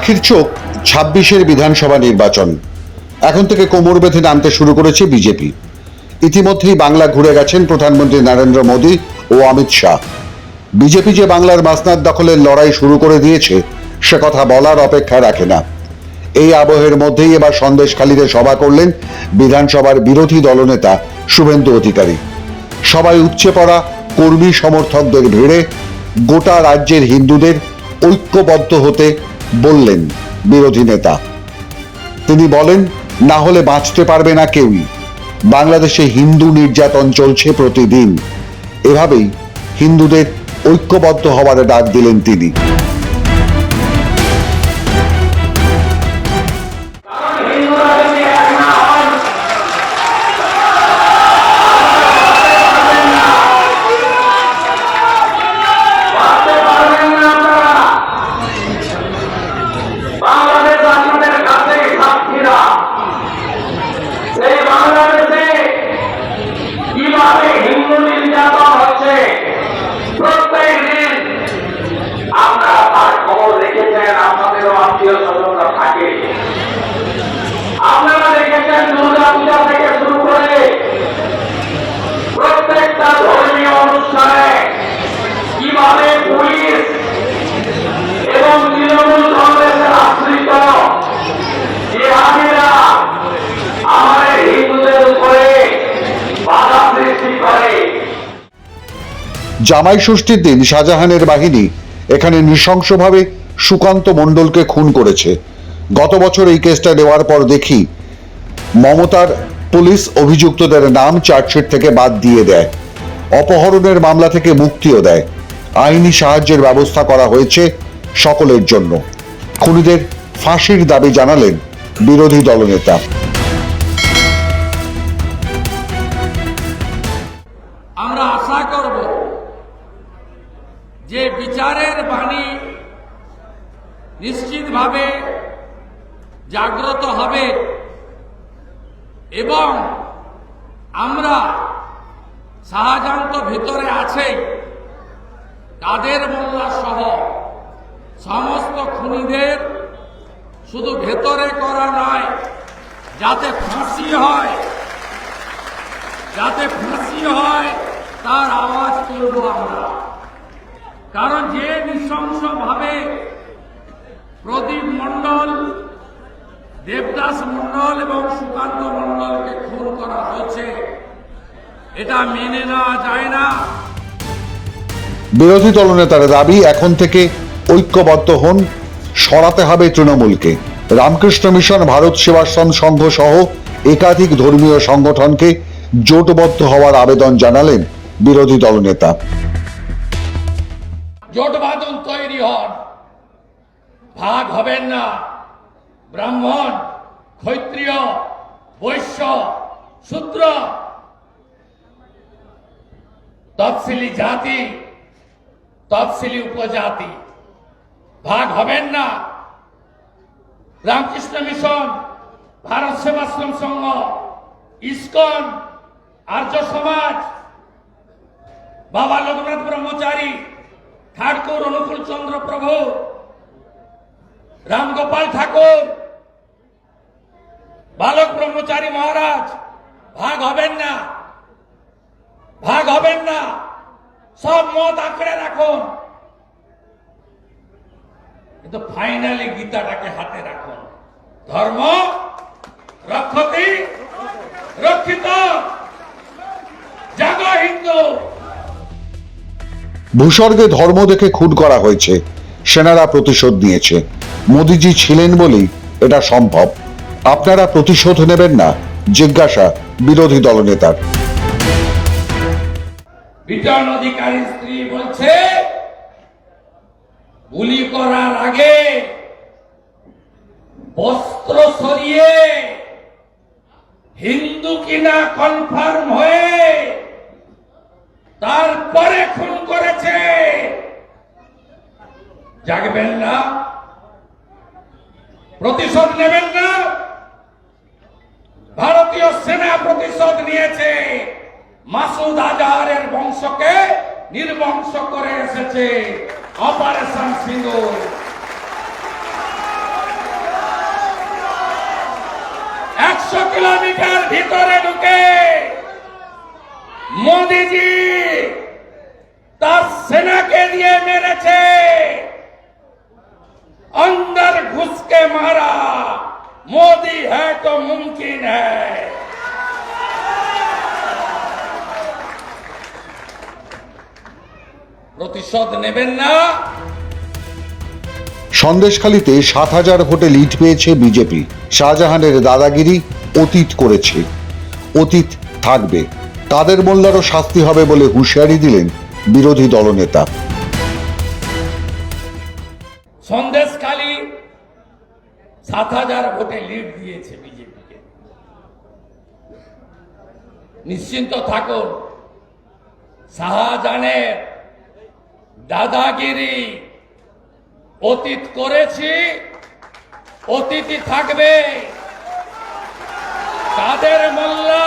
পাখির চোখ, ছাব্বিশের বিধানসভা নির্বাচন। এখন থেকে কোমর বেঁধে নামতে শুরু করেছে বিজেপি। ইতিমধ্যেই বাংলা ঘুরে গেছেন প্রধানমন্ত্রী নরেন্দ্র মোদী ও অমিত শাহ। বিজেপি যে বাংলার মাসনাদ দখলের লড়াই শুরু করে দিয়েছে, সে কথা বলার অপেক্ষা রাখে না। এই আবহের মধ্যেই এবার সন্দেশখালীতে সভা করলেন বিধানসভার বিরোধী দলনেতা শুভেন্দু অধিকারী। সবাই উপচে পড়া কর্মী সমর্থকদের ভিড়ে গোটা রাজ্যের হিন্দুদের ঐক্যবদ্ধ হতে বললেন বিরোধী নেতা। তিনি বলেন, না হলে বাঁচতে পারবে না কেউই। বাংলাদেশে হিন্দু নির্যাতন চলছে প্রতিদিন। এভাবেই হিন্দুদের ঐক্যবদ্ধ হওয়ার ডাক দিলেন তিনি। জামাই ষষ্ঠীর দিন শাহজাহানের বাহিনী এখানে নৃশংসভাবে সুকান্ত মণ্ডলকে খুন করেছে। গত বছর এই কেসটা নেওয়ার পর দেখি মমতার পুলিশ অভিযুক্তদের নাম চার্জশিট থেকে বাদ দিয়ে দেয়, অপহরণের মামলা থেকে মুক্তিও দেয়। আইনি সাহায্যের ব্যবস্থা করা হয়েছে সকলের জন্য। খুনিদের ফাঁসির দাবি জানালেন বিরোধী দলনেতা। বিচারের বাণী নিশ্চিতভাবে জাগ্রত হবে এবং আমরা শাহজাহান তো ভিতরে আছে কাদের মোল্লা সহ সমস্ত খুনিদের শুধু ভেতরে করা নয়, যাতে ফাঁসি হয়, যাতে ফাঁসি হয়, তার আওয়াজ তুলব আমরা। কারণ যে নৃশংসভাবে প্রদীপ মণ্ডল, দেবদাস মণ্ডল এবং সুকান্ত মণ্ডলকে খুন করা হয়েছে, এটা মেনে নেওয়া যায় না। বিরোধী দলনেতার দাবি, এখন থেকে ঐক্যবদ্ধ হন, সরাতে হবে তৃণমূলকে। রামকৃষ্ণ মিশন, ভারত সেবাশ্রম সংঘ সহ একাধিক ধর্মীয় সংগঠনকে জোটবদ্ধ হওয়ার আবেদন জানালেন বিরোধী দলনেতা। জোট বাঁধন তৈরি হন। ভাগ হবেন না। ব্রাহ্মণ, ক্ষত্রিয়, বৈশ্য, শূদ্র। তফসিলি জাতি তফসিলি উপজাতি। ভাগ হবেন না। রামকৃষ্ণ মিশন, ভারত সেবাশ্রম সংঘ, ইস্কন, আর্য সমাজ, বাবা লোকনাথ ব্রহ্মচারী ঠাকুর অনুকূল চন্দ্র প্রভু রামগোপাল ঠাকুর বালক ব্রহ্মচারী মহারাজ ভাগ হবেন না ভাগ হবেন না সব মত আঁকড়ে রাখুন কিন্তু ফাইনালি গীতাটাকে হাতে রাখুন ধর্ম রক্ষতি রক্ষিত ভূস্বর্গে ধর্ম দেখে খুন করা হয়েছে। সেনারা প্রতিশোধ নিয়েছে। মোদিজি ছিলেন বলেই এটা সম্ভব। আপনারা প্রতিশোধ নেবেন না, জিজ্ঞাসা বিরোধী দলনেতার। বিজন অধিকারী স্ত্রী বলছে, গুলি করার আগে বস্ত্র সরিয়ে হিন্দু কিনা কনফার্ম হয়ে তারপরে খুন করেছে। জাগবেন না। প্রতিশোধ নেবেন না। ভারতীয় সেনা প্রতিশোধ নিয়েছে। মাসুদ আজহারের বংশকে নির্বংশ করে এসেছে। অপারেশন সিন্দুর একশো কিলোমিটার ভিতরে ঢুকে মোদিজি দিয়ে মেরেছে अंदर घुस के मारा मोदी है तो मुमकिन है প্রতিশোধ নেবেন না সন্দেশখালীতে সাত হাজার ভোটে লিড পেয়েছে বিজেপি শাহজাহানের দাদাগিরি অতীত করেছে অতীত থাকবে তাদের মোল্লারও শাস্তি হবে বলে হুঁশিয়ারি দিলেন বিরোধী দলনেতা সাত হাজার ভোটে লিড দিয়েছে বিজেপিকে। নিশ্চিন্ত থাকুন দাদাগিরি অতীত করেছি, অতীতই থাকবে। কাদের মোল্লা,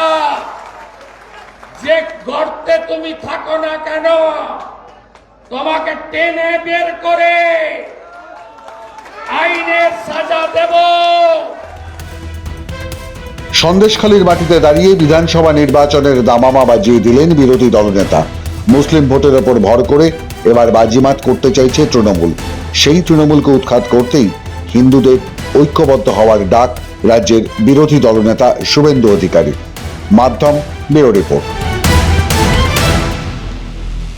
যে গর্তে তুমি থাকো না কেন, তোমাকে টেনে বের করে আইনের সন্দেশখালীর মাটিতে দাঁড়িয়ে বিধানসভা নির্বাচনের দামামা বাজিয়ে দিলেন বিরোধী দলনেতা। মুসলিম ভোটের ওপর ভর করে এবার বাজিমাত করতে চাইছে তৃণমূল। সেই তৃণমূলকে উৎখাত করতেই হিন্দুদের ঐক্যবদ্ধ হওয়ার ডাক রাজ্যের বিরোধী দলনেতা শুভেন্দু অধিকারী। মাধ্যম ব্যুরো রিপোর্ট।